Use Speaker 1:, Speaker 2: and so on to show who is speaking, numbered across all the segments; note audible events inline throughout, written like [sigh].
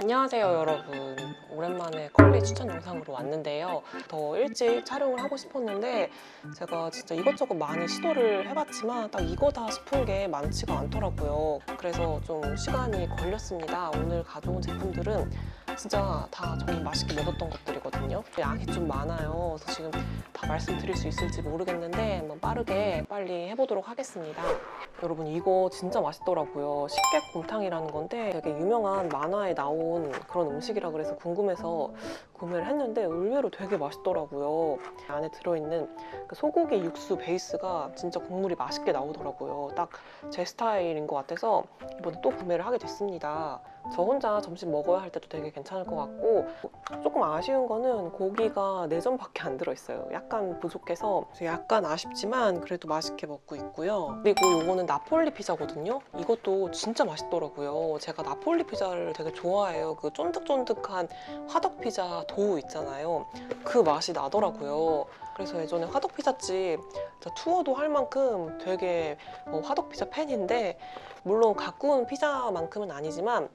Speaker 1: 안녕하세요 여러분. 오랜만에 컬리 추천 영상으로 왔는데요. 더 일찍 촬영을 하고 싶었는데 제가 진짜 이것저것 많이 시도를 해봤지만 딱 이거다 싶은 게 많지가 않더라고요. 그래서 좀 시간이 걸렸습니다. 오늘 가져온 제품들은 진짜 다 정말 맛있게 먹었던 것들이거든요. 양이 좀 많아요. 그래서 지금 다 말씀드릴 수 있을지 모르겠는데 한번 빠르게 빨리 해보도록 하겠습니다. 여러분 이거 진짜 맛있더라고요. 식객 곰탕이라는 건데 되게 유명한 만화에 나온 그런 음식이라 그래서 궁금해서 구매를 했는데 의외로 되게 맛있더라고요 안에 들어있는 그 소고기 육수 베이스가 진짜 국물이 맛있게 나오더라고요 딱 제 스타일인 것 같아서 이번에 또 구매를 하게 됐습니다 저 혼자 점심 먹어야 할 때도 되게 괜찮을 것 같고 조금 아쉬운 거는 고기가 4점밖에 안 들어있어요. 약간 부족해서 약간 아쉽지만 그래도 맛있게 먹고 있고요. 그리고 요거는 나폴리 피자거든요. 이것도 진짜 맛있더라고요. 제가 나폴리 피자를 되게 좋아해요. 그 쫀득쫀득한 화덕 피자 도우 있잖아요. 그 맛이 나더라고요. 그래서 예전에 화덕 피자집 진짜 투어도 할 만큼 되게 어, 화덕 피자 팬인데 물론 가꾸운 피자만큼은 아니지만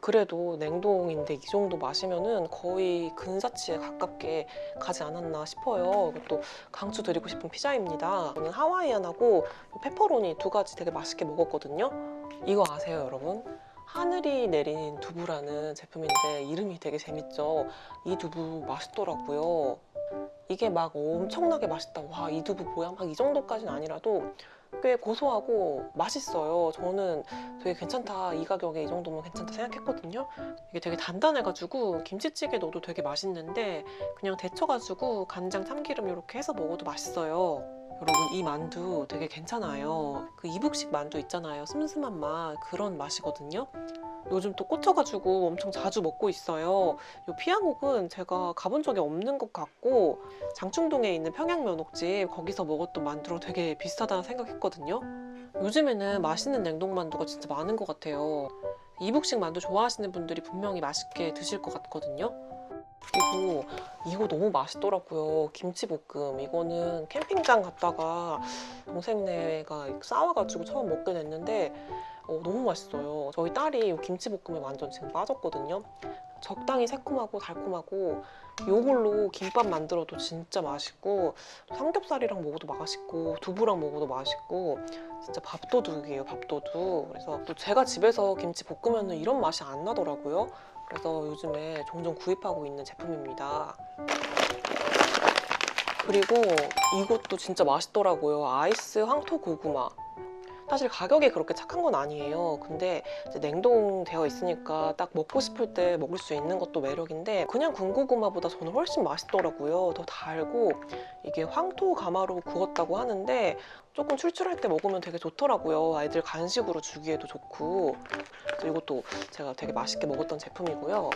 Speaker 1: 그래도 냉동인데 이 정도 마시면은 거의 근사치에 가깝게 가지 않았나 싶어요. 이것도 강추 드리고 싶은 피자입니다. 저는 하와이안하고 페퍼로니 두 가지 되게 맛있게 먹었거든요. 이거 아세요, 여러분? 하늘이 내린 두부라는 제품인데 이름이 되게 재밌죠. 이 두부 맛있더라고요. 이게 막 엄청나게 맛있다. 와, 이 두부 뭐야? 막 이 정도까지는 아니라도 꽤 고소하고 맛있어요. 저는 되게 괜찮다. 이 가격에 이 정도면 괜찮다 생각했거든요. 이게 되게 단단해가지고 김치찌개 넣어도 되게 맛있는데 그냥 데쳐가지고 간장, 참기름 이렇게 해서 먹어도 맛있어요. 여러분 이 만두 되게 괜찮아요. 그 이북식 만두 있잖아요. 슴슴한 맛 그런 맛이거든요. 요즘 또 꽂혀가지고 엄청 자주 먹고 있어요. 이 피양옥은 제가 가본 적이 없는 것 같고 장충동에 있는 평양면옥집 거기서 먹었던 만두랑 되게 비슷하다는 생각했거든요. 요즘에는 맛있는 냉동 만두가 진짜 많은 것 같아요. 이북식 만두 좋아하시는 분들이 분명히 맛있게 드실 것 같거든요. 그리고 이거 너무 맛있더라고요. 김치볶음. 이거는 캠핑장 갔다가 동생네가 싸와가지고 처음 먹게 됐는데 어, 너무 맛있어요. 저희 딸이 이 김치볶음에 완전 지금 빠졌거든요. 적당히 새콤하고 달콤하고 이걸로 김밥 만들어도 진짜 맛있고 삼겹살이랑 먹어도 맛있고 두부랑 먹어도 맛있고 진짜 밥도둑이에요 밥도둑 그래서 또 제가 집에서 김치 볶으면 이런 맛이 안 나더라고요 그래서 요즘에 종종 구입하고 있는 제품입니다. 그리고 이것도 진짜 맛있더라고요. 아이스 황토 고구마 사실 가격이 그렇게 착한 건 아니에요. 근데 냉동되어 있으니까 딱 먹고 싶을 때 먹을 수 있는 것도 매력인데 그냥 군고구마보다 저는 훨씬 맛있더라고요. 더 달고 이게 황토 가마로 구웠다고 하는데 조금 출출할 때 먹으면 되게 좋더라고요. 아이들 간식으로 주기에도 좋고 이것도 제가 되게 맛있게 먹었던 제품이고요.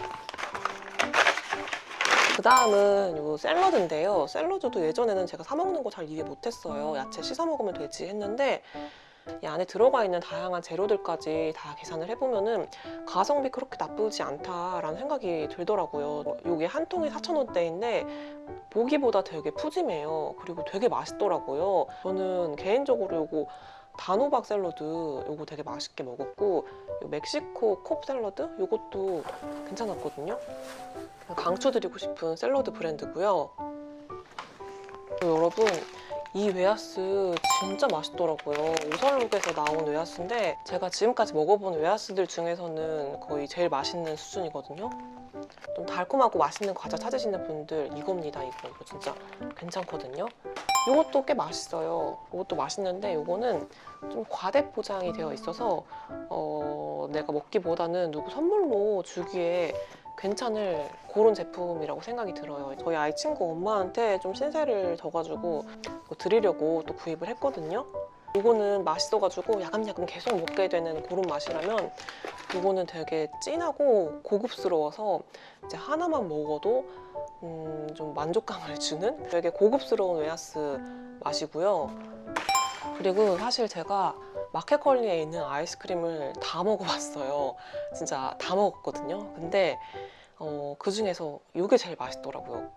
Speaker 1: 그 다음은 요 샐러드인데요. 샐러드도 예전에는 제가 사 먹는 거 잘 이해 못했어요. 야채 씻어 먹으면 되지 했는데 이 안에 들어가 있는 다양한 재료들까지 다 계산을 해보면은 가성비 그렇게 나쁘지 않다라는 생각이 들더라고요. 이게 한 통에 4,000원대인데 보기보다 되게 푸짐해요. 그리고 되게 맛있더라고요. 저는 개인적으로 요거 단호박 샐러드 요거 되게 맛있게 먹었고 요 멕시코 콥 샐러드 요것도 괜찮았거든요. 강추드리고 싶은 샐러드 브랜드고요. 여러분 이 웨하스 진짜 맛있더라고요. 오설록에서 나온 웨하스인데 제가 지금까지 먹어본 웨하스들 중에서는 거의 제일 맛있는 수준이거든요. 좀 달콤하고 맛있는 과자 찾으시는 분들 이겁니다. 이거 이거 진짜 괜찮거든요. 이것도 꽤 맛있어요. 이것도 맛있는데 이거는 좀 과대 포장이 되어 있어서 어, 내가 먹기보다는 누구 선물로 주기에 괜찮을 그런 제품이라고 생각이 들어요. 저희 아이 친구 엄마한테 좀 신세를 져가지고 이거 드리려고 또 구입을 했거든요. 이거는 맛있어가지고 야금야금 계속 먹게 되는 그런 맛이라면 이거는 되게 진하고 고급스러워서 이제 하나만 먹어도 음, 좀 만족감을 주는 되게 고급스러운 웨하스 맛이고요. 그리고 사실 제가 마켓컬리에 있는 아이스크림을 다 먹어봤어요. 진짜 다 먹었거든요. 근데 어, 그 중에서 이게 제일 맛있더라고요.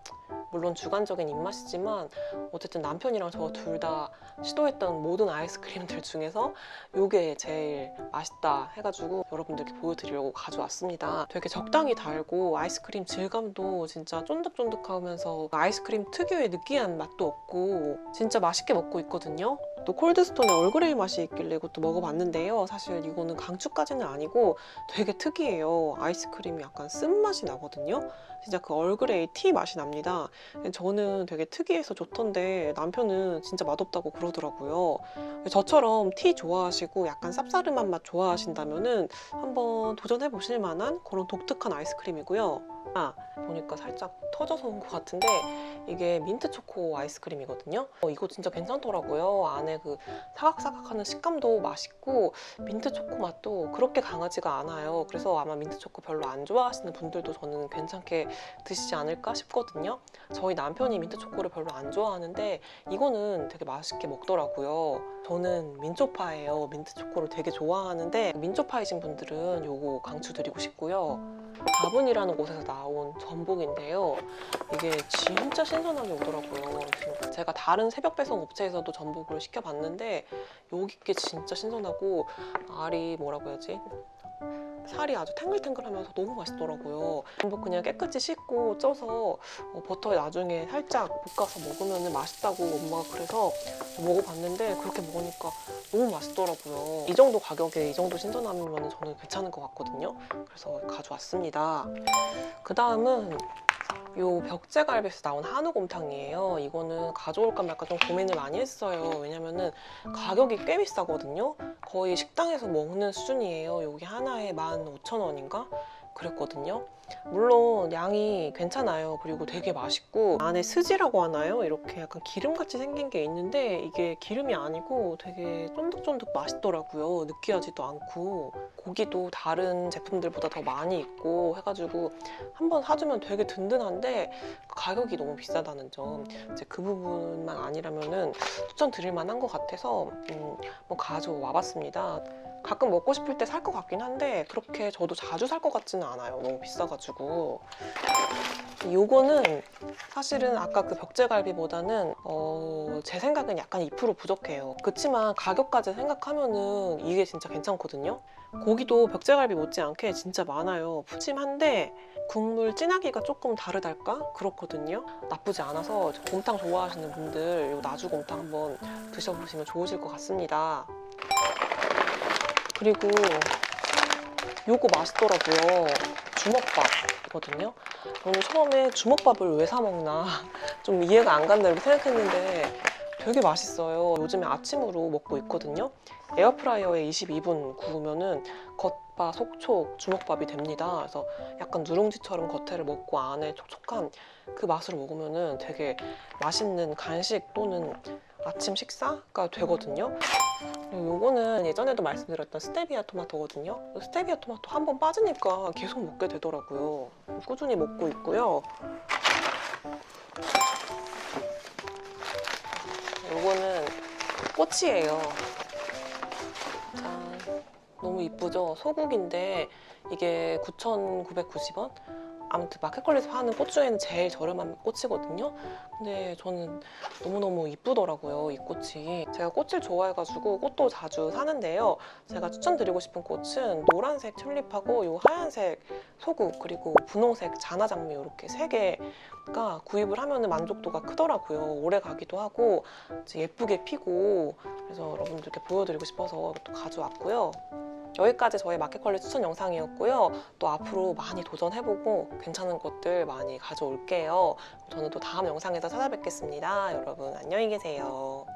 Speaker 1: 물론 주관적인 입맛이지만 어쨌든 남편이랑 저 둘 다 시도했던 모든 아이스크림들 중에서 이게 제일 맛있다 해가지고 여러분들께 보여드리려고 가져왔습니다. 되게 적당히 달고 아이스크림 질감도 진짜 쫀득쫀득하면서 아이스크림 특유의 느끼한 맛도 없고 진짜 맛있게 먹고 있거든요. 또 콜드스톤에 얼그레이 맛이 있길래 이것도 먹어봤는데요. 사실 이거는 강추까지는 아니고 되게 특이해요. 아이스크림이 약간 쓴맛이 나거든요. 진짜 그 얼그레이 티 맛이 납니다. 저는 되게 특이해서 좋던데 남편은 진짜 맛없다고 그러더라고요. 저처럼 티 좋아하시고 약간 쌉싸름한 맛 좋아하신다면은 한번 도전해 보실 만한 그런 독특한 아이스크림이고요. 아, 보니까 살짝 터져서 온 것 같은데 이게 민트 초코 아이스크림이거든요. 어, 이거 진짜 괜찮더라고요. 안에 그 사각사각하는 식감도 맛있고 민트 초코 맛도 그렇게 강하지가 않아요. 그래서 아마 민트 초코 별로 안 좋아하시는 분들도 저는 괜찮게 드시지 않을까 싶거든요. 저희 남편이 민트 초코를 별로 안 좋아하는데 이거는 되게 맛있게 먹더라고요. 저는 민초파예요. 민트 초코를 되게 좋아하는데 민초파이신 분들은 요거 강추드리고 싶고요. 다분이라는 곳에서 나온 전복인데요. 이게 진짜 신선하게 오더라고요. 제가 다른 새벽 배송 업체에서도 전복을 시켜봤는데 여기 게 진짜 신선하고 알이 뭐라고 해야지? 살이 아주 탱글탱글하면서 너무 맛있더라고요. 전복 그냥 깨끗이 씻고 쪄서 어, 버터에 나중에 살짝 볶아서 먹으면 맛있다고 엄마가 그래서 먹어봤는데 그렇게 먹으니까 너무 맛있더라고요. 이 정도 가격에 이 정도 신선하면 저는 괜찮은 것 같거든요. 그래서 가져왔습니다. 그 다음은 요 벽제갈비에서 나온 한우곰탕이에요. 이거는 가져올까 말까 좀 고민을 많이 했어요. 왜냐면은 가격이 꽤 비싸거든요. 거의 식당에서 먹는 수준이에요. 여기 하나에 15,000원인가? 그랬거든요. 물론 양이 괜찮아요. 그리고 되게 맛있고 안에 스지라고 하나요? 이렇게 약간 기름같이 생긴 게 있는데 이게 기름이 아니고 되게 쫀득쫀득 맛있더라고요. 느끼하지도 않고 고기도 다른 제품들보다 더 많이 있고 해가지고 한번 사주면 되게 든든한데 가격이 너무 비싸다는 점 이제 그 부분만 아니라면은 추천드릴 만한 것 같아서 음, 뭐 가져와봤습니다. 가끔 먹고 싶을 때 살 것 같긴 한데 그렇게 저도 자주 살 것 같지는 않아요. 너무 비싸가지고. 요거는 사실은 아까 그 벽제갈비보다는 어, 제 생각엔 약간 2% 부족해요. 그치만 가격까지 생각하면은 이게 진짜 괜찮거든요. 고기도 벽제갈비 못지않게 진짜 많아요. 푸짐한데 국물 진하기가 조금 다르달까? 그렇거든요. 나쁘지 않아서 곰탕 좋아하시는 분들 요 나주곰탕 한번 드셔보시면 좋으실 것 같습니다. 그리고 요거 맛있더라고요. 주먹밥이거든요. 저는 처음에 주먹밥을 왜 사 먹나 [laughs] 좀 이해가 안 간다 이렇게 생각했는데 되게 맛있어요. 요즘에 아침으로 먹고 있거든요. 에어프라이어에 22분 구우면은 겉바 속촉 주먹밥이 됩니다. 그래서 약간 누룽지처럼 겉에를 먹고 안에 촉촉한 그 맛으로 먹으면은 되게 맛있는 간식 또는 아침 식사가 되거든요. 요거는 예전에도 말씀드렸던 스테비아 토마토거든요. 스테비아 토마토 한 번 빠지니까 계속 먹게 되더라고요. 꾸준히 먹고 있고요. 요거는 꽃이에요. 짠. 너무 이쁘죠? 소국인데 이게 9,990원? 아무튼 마켓컬리에서 파는 꽃 중에는 제일 저렴한 꽃이거든요. 근데 저는 너무너무 이쁘더라고요, 이 꽃이. 제가 꽃을 좋아해가지고 꽃도 자주 사는데요. 제가 추천드리고 싶은 꽃은 노란색 튤립하고 이 하얀색 소국 그리고 분홍색 자나장미 이렇게 세 개가 구입을 하면 만족도가 크더라고요. 오래 가기도 하고 예쁘게 피고 그래서 여러분들께 보여드리고 싶어서 이것도 가져왔고요. 여기까지 저의 마켓컬리 추천 영상이었고요. 또 앞으로 많이 도전해보고 괜찮은 것들 많이 가져올게요. 저는 또 다음 영상에서 찾아뵙겠습니다. 여러분 안녕히 계세요.